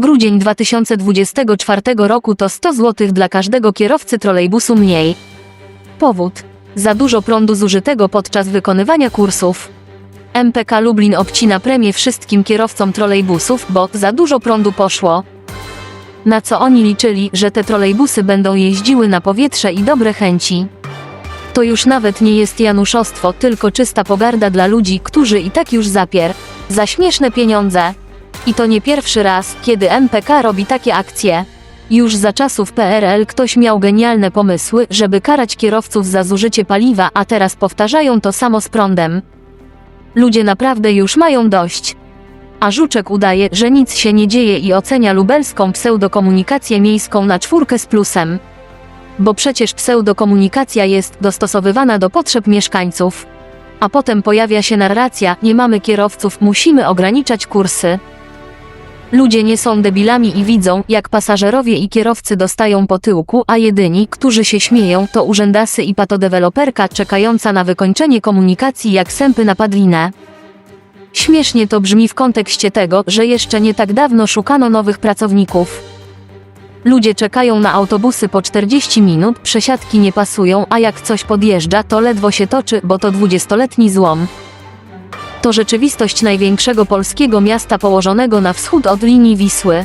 Grudzień 2024 roku to 100 zł dla każdego kierowcy trolejbusu mniej. Powód. Za dużo prądu zużytego podczas wykonywania kursów. MPK Lublin obcina premię wszystkim kierowcom trolejbusów, bo za dużo prądu poszło. Na co oni liczyli, że te trolejbusy będą jeździły na powietrze i dobre chęci. To już nawet nie jest januszostwo, tylko czysta pogarda dla ludzi, którzy i tak już zapier. Za śmieszne pieniądze. I to nie pierwszy raz, kiedy MPK robi takie akcje. Już za czasów PRL ktoś miał genialne pomysły, żeby karać kierowców za zużycie paliwa, a teraz powtarzają to samo z prądem. Ludzie naprawdę już mają dość. A Żuczek udaje, że nic się nie dzieje i ocenia lubelską pseudokomunikację miejską na czwórkę z plusem. Bo przecież pseudokomunikacja jest dostosowywana do potrzeb mieszkańców. A potem pojawia się narracja, nie mamy kierowców, musimy ograniczać kursy. Ludzie nie są debilami i widzą, jak pasażerowie i kierowcy dostają po tyłku, a jedyni, którzy się śmieją, to urzędasy i patodeweloperka czekająca na wykończenie komunikacji jak sępy na padlinę. Śmiesznie to brzmi w kontekście tego, że jeszcze nie tak dawno szukano nowych pracowników. Ludzie czekają na autobusy po 40 minut, przesiadki nie pasują, a jak coś podjeżdża, to ledwo się toczy, bo to 20-letni złom. To rzeczywistość największego polskiego miasta położonego na wschód od linii Wisły.